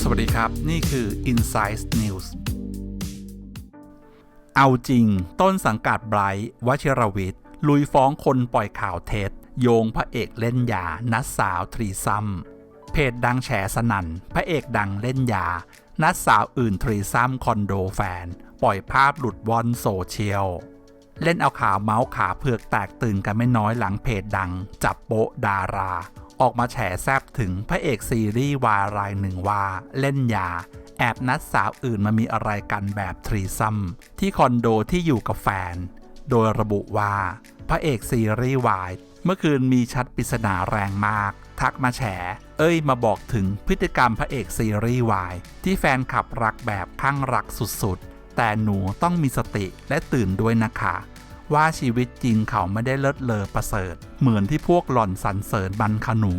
สวัสดีครับ นี่คือ Insight News เอาจริง ต้นสังกัดไบรท์วชิรวิทย์ ลุยฟ้องคนปล่อยข่าวเท็จ โยงพระเอกเล่นยา นัดสาวทรีซัมเพจดังแฉสนันพระเอกดังเล่นยา นัดสาวอื่นทรีซัมคอนโดแฟน ปล่อยภาพหลุดวอนโซเชียล เล่นเอาข่าวเมาส์ขาเผือกแตกตื่นกันไม่น้อยหลังเพจดัง จับโป๊ะดารา ออกมาแฉแซบถึงพระเอกซีรีส์วายรายหนึ่งว่า เล่นยา แอบนัดสาวอื่นมามีอะไรกันแบบทรีซัมที่คอนโดที่อยู่กับแฟน โดยระบุว่า พระเอกซีรีส์วายเมื่อคืนมีชัดปริศนาแรงมาก ทักมาแฉ เอ้ยมาบอกถึงพฤติกรรมพระเอกซีรีส์วายที่แฟนขับรักแบบข้างรักสุดๆ แต่หนูต้องมีสติและตื่นด้วยนะคะ ว่าชีวิตจริงเขาไม่ได้เลิศเลอประเสริฐ เหมือนที่พวกหล่อนสรรเสริญบันขนู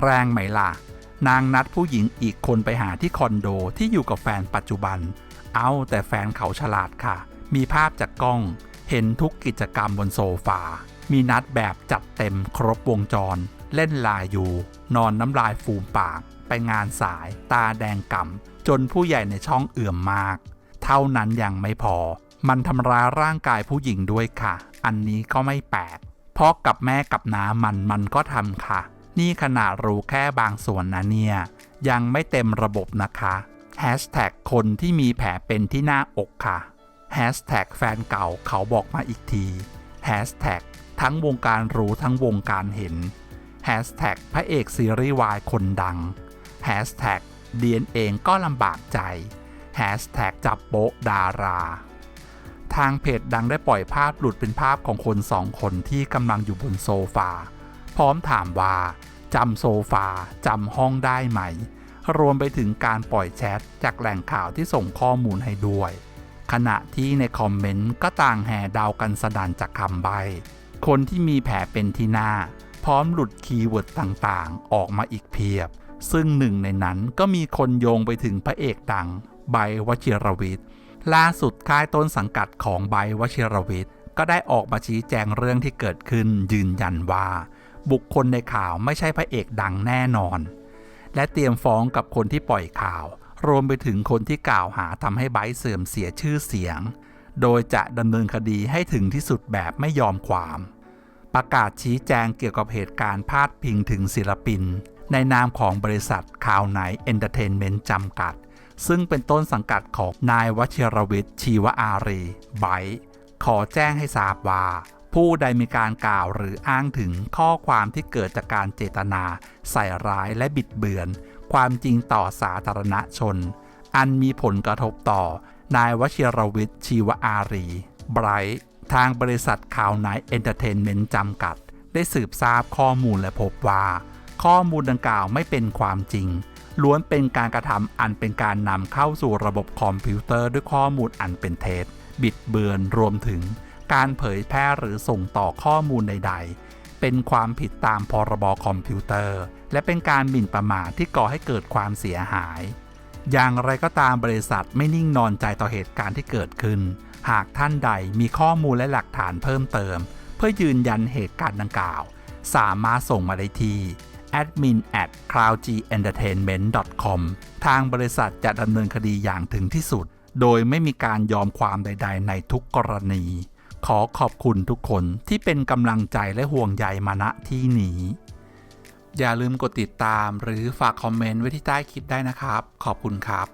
แรงไหมล่ะ นางนัดผู้หญิงอีกคนไปหาที่คอนโดที่อยู่กับแฟนปัจจุบัน เอาแต่แฟนเขาฉลาดค่ะ มีภาพจากกล้อง เห็นทุกกิจกรรมบนโซฟา มีนัดแบบจัดเต็มครบวงจร เล่นลายอยู่ นอนน้ำลายฟูมปาก ไปงานสาย ตาแดงก่ำจนผู้ใหญ่ในช่องเอื่อมมาก เท่านั้นยังไม่พอ มันทำร้ายร่างกายผู้หญิงด้วยค่ะ อันนี้ก็ไม่แปลกเพราะกับแม่กับน้ามันมันก็ทำค่ะ นี่ขนาดรู้แค่บางส่วนนะเนี่ย ยังไม่เต็มระบบนะคะแฮชแท็กคนที่มีแผลเป็นที่หน้าอกค่ะแฮชแท็กแฟนเก่าเขาบอกมาอีกทีแฮชแท็กทั้งวงการรู้ทั้งวงการเห็นแฮชแท็กพระเอกซีรีส์วายคนดังแฮชแท็กเดียนเองก็ลำบากใจ แฮชแท็กจับโป๊ะดารา ทางเพจดังได้ปล่อยภาพหลุดเป็นภาพของคนสองคนที่กำลังอยู่บนโซฟา พร้อมถามว่าจำโซฟาจำห้องได้ไหม รวมไปถึงการปล่อยแชทจากแหล่งข่าวที่ส่งข้อมูลให้ด้วย ขณะที่ในคอมเมนต์ก็ต่างแห่ดาวกันสนั่นจากคำใบ คนที่มีแผลเป็นที่หน้า พร้อมหลุดคีย์เวิร์ดต่างๆ ออกมาอีกเพียบ ซึ่งหนึ่งในนั้นก็มีคนโยงไปถึงพระเอกดัง ไบวชิรวิทย์ล่าสุดค่ายต้นสังกัดของไบวชิรวิทย์ก็ได้ออกมาชี้แจงเรื่องที่เกิดขึ้นยืนยันว่า บุคคลในข่าวไม่ใช่พระเอกดังแน่นอน และเตรียมฟ้องกับคนที่ปล่อยข่าว รวมไปถึงคนที่กล่าวหาทำให้ไบเสื่อมเสียชื่อเสียง โดยจะดำเนินคดีให้ถึงที่สุดแบบไม่ยอมความ ประกาศชี้แจงเกี่ยวกับเหตุการณ์พาดพิงถึงศิลปิน ในนามของบริษัทข่าวไหนเอนเตอร์เทนเมนต์จำกัด ซึ่งเป็นต้นสังกัดของนายวชิรวิทย์ชีวอารีไบร์ขอแจ้งให้ทราบว่า ผู้ใดมีการกล่าวหรืออ้างถึงข้อความที่เกิดจากการเจตนา ใส่ร้ายและบิดเบือน ความจริงต่อสาธารณชน อันมีผลกระทบต่อ นายวชิรวิทย์ชีวอารีไบรท์ทางบริษัทข่าวไนเอนเตอร์เทนเมนต์จำกัด ได้สืบทราบข้อมูลและพบว่า ข้อมูลดังกล่าวไม่เป็นความจริง ล้วนเป็นการกระทำอันเป็นการนำเข้าสู่ระบบคอมพิวเตอร์ด้วยข้อมูลอันเป็นเท็จบิดเบือนรวมถึง การเผยแพร่หรือส่งต่อข้อมูลใด ๆ เป็นความผิดตามพรบคอมพิวเตอร์ และเป็นการหมิ่นประมาทที่ก่อให้เกิดความเสียหาย อย่างไรก็ตามบริษัทไม่นิ่งนอนใจต่อเหตุการณ์ที่เกิดขึ้น หากท่านใดมีข้อมูลและหลักฐานเพิ่มเติม เพื่อยืนยันเหตุการณ์ดังกล่าว สามารถส่งมาได้ที่ admin at cloudgentertainment.com ทางบริษัทจะดำเนินคดีอย่างถึงที่สุด โดยไม่มีการยอมความใด ๆ ในทุกกรณี ขอขอบคุณทุกคนที่เป็นกำลังใจและห่วงใยมาณที่นี้ อย่าลืมกดติดตามหรือฝากคอมเมนต์ไว้ที่ใต้คลิปได้นะครับ ขอบคุณครับ